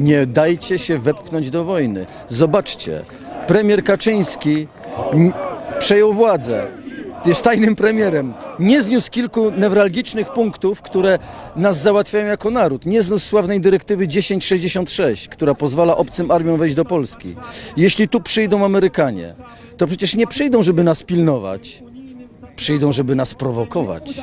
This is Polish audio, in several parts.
Nie dajcie się wepchnąć do wojny. Zobaczcie, premier Kaczyński przejął władzę. Jest tajnym premierem. Nie zniósł kilku newralgicznych punktów, które nas załatwiają jako naród. Nie zniósł sławnej dyrektywy 1066, która pozwala obcym armiom wejść do Polski. Jeśli tu przyjdą Amerykanie, to przecież nie przyjdą, żeby nas pilnować. Przyjdą, żeby nas prowokować.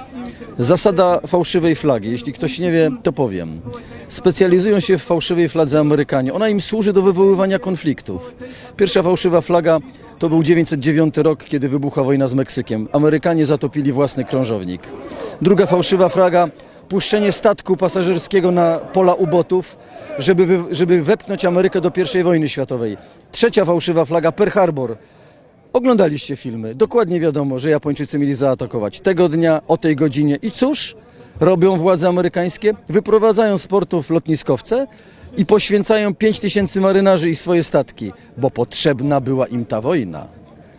Zasada fałszywej flagi. Jeśli ktoś nie wie, to powiem. Specjalizują się w fałszywej fladze Amerykanie. Ona im służy do wywoływania konfliktów. Pierwsza fałszywa flaga to był 909 rok, kiedy wybuchła wojna z Meksykiem. Amerykanie zatopili własny krążownik. Druga fałszywa flaga puszczenie statku pasażerskiego na pola ubotów, żeby, żeby wepchnąć Amerykę do I wojny światowej. Trzecia fałszywa flaga Pearl Harbor. Oglądaliście filmy. Dokładnie wiadomo, że Japończycy mieli zaatakować tego dnia, o tej godzinie. I cóż robią władze amerykańskie? Wyprowadzają z portów lotniskowce i poświęcają 5 tysięcy marynarzy i swoje statki, bo potrzebna była im ta wojna.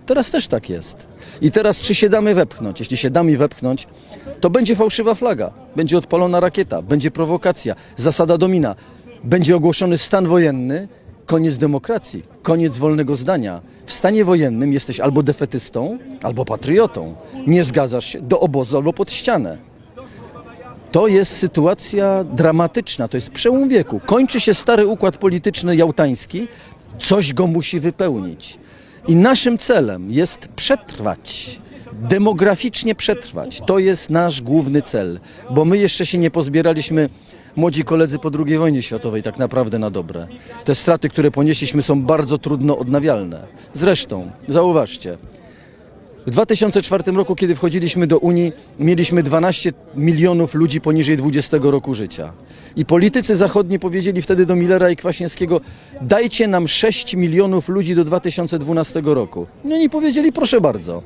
Teraz też tak jest. I teraz czy się damy wepchnąć? Jeśli się damy wepchnąć, to będzie fałszywa flaga, będzie odpalona rakieta, będzie prowokacja, zasada domina, będzie ogłoszony stan wojenny, koniec demokracji, koniec wolnego zdania. W stanie wojennym jesteś albo defetystą, albo patriotą. Nie zgadzasz się do obozu albo pod ścianę. To jest sytuacja dramatyczna, to jest przełom wieku. Kończy się stary układ polityczny jałtański, coś go musi wypełnić. I naszym celem jest przetrwać, demograficznie przetrwać. To jest nasz główny cel, bo my jeszcze się nie pozbieraliśmy, młodzi koledzy po II wojnie światowej, tak naprawdę na dobre. Te straty, które ponieśliśmy, są bardzo trudno odnawialne. Zresztą, zauważcie, w 2004 roku, kiedy wchodziliśmy do Unii, mieliśmy 12 milionów ludzi poniżej 20 roku życia. I politycy zachodni powiedzieli wtedy do Millera i Kwaśniewskiego: dajcie nam 6 milionów ludzi do 2012 roku. No oni powiedzieli: proszę bardzo.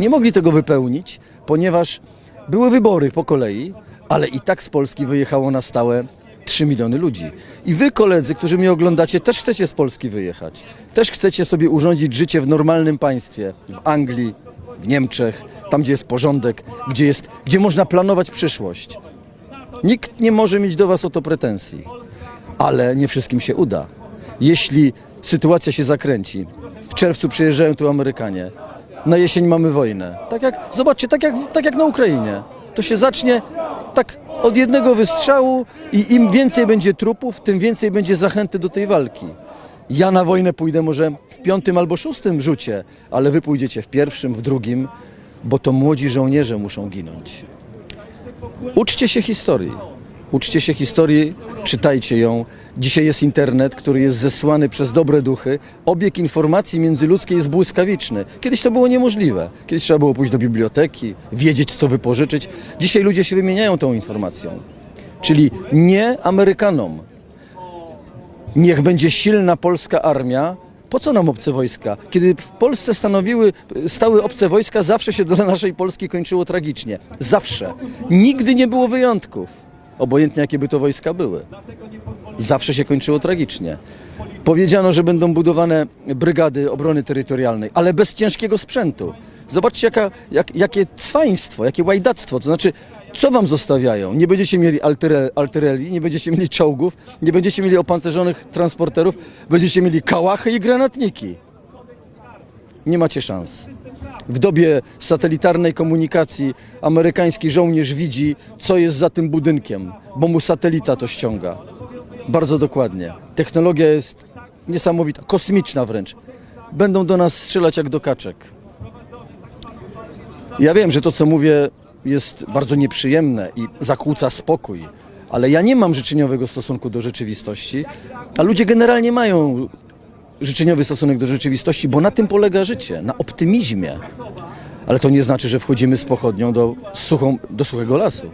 Nie mogli tego wypełnić, ponieważ były wybory po kolei, ale i tak z Polski wyjechało na stałe 3 miliony ludzi. I wy, koledzy, którzy mnie oglądacie, też chcecie z Polski wyjechać. Też chcecie sobie urządzić życie w normalnym państwie, w Anglii, w Niemczech, tam gdzie jest porządek, gdzie, jest, gdzie można planować przyszłość. Nikt nie może mieć do was o to pretensji, ale nie wszystkim się uda. Jeśli sytuacja się zakręci, w czerwcu przyjeżdżają tu Amerykanie, na jesień mamy wojnę. Tak jak, zobaczcie, tak jak, tak jak na Ukrainie. To się zacznie tak od jednego wystrzału i im więcej będzie trupów, tym więcej będzie zachęty do tej walki. Ja na wojnę pójdę może w piątym albo szóstym rzucie, ale wy pójdziecie w pierwszym, w drugim, bo to młodzi żołnierze muszą ginąć. Uczcie się historii. Uczcie się historii, czytajcie ją. Dzisiaj jest internet, który jest zesłany przez dobre duchy. Obieg informacji międzyludzkiej jest błyskawiczny. Kiedyś to było niemożliwe. Kiedyś trzeba było pójść do biblioteki, wiedzieć, co wypożyczyć. Dzisiaj ludzie się wymieniają tą informacją. Czyli nie Amerykanom. Niech będzie silna polska armia. Po co nam obce wojska? Kiedy w Polsce stanowiły, stały obce wojska, zawsze się do naszej Polski kończyło tragicznie. Zawsze. Nigdy nie było wyjątków. Obojętnie jakie by to wojska były. Zawsze się kończyło tragicznie. Powiedziano, że będą budowane brygady obrony terytorialnej, ale bez ciężkiego sprzętu. Zobaczcie, jaka, jak, jakie cwaństwo, jakie łajdactwo. To znaczy, co wam zostawiają? Nie będziecie mieli altyreli, nie będziecie mieli czołgów, nie będziecie mieli opancerzonych transporterów, będziecie mieli kałachy i granatniki. Nie macie szans. W dobie satelitarnej komunikacji amerykański żołnierz widzi, co jest za tym budynkiem, bo mu satelita to ściąga. Bardzo dokładnie. Technologia jest niesamowita, kosmiczna wręcz. Będą do nas strzelać jak do kaczek. Ja wiem, że to, co mówię, jest bardzo nieprzyjemne i zakłóca spokój, ale ja nie mam życzeniowego stosunku do rzeczywistości, a ludzie generalnie mają życzeniowy stosunek do rzeczywistości, bo na tym polega życie, na optymizmie. Ale to nie znaczy, że wchodzimy z pochodnią do, suchą, do suchego lasu.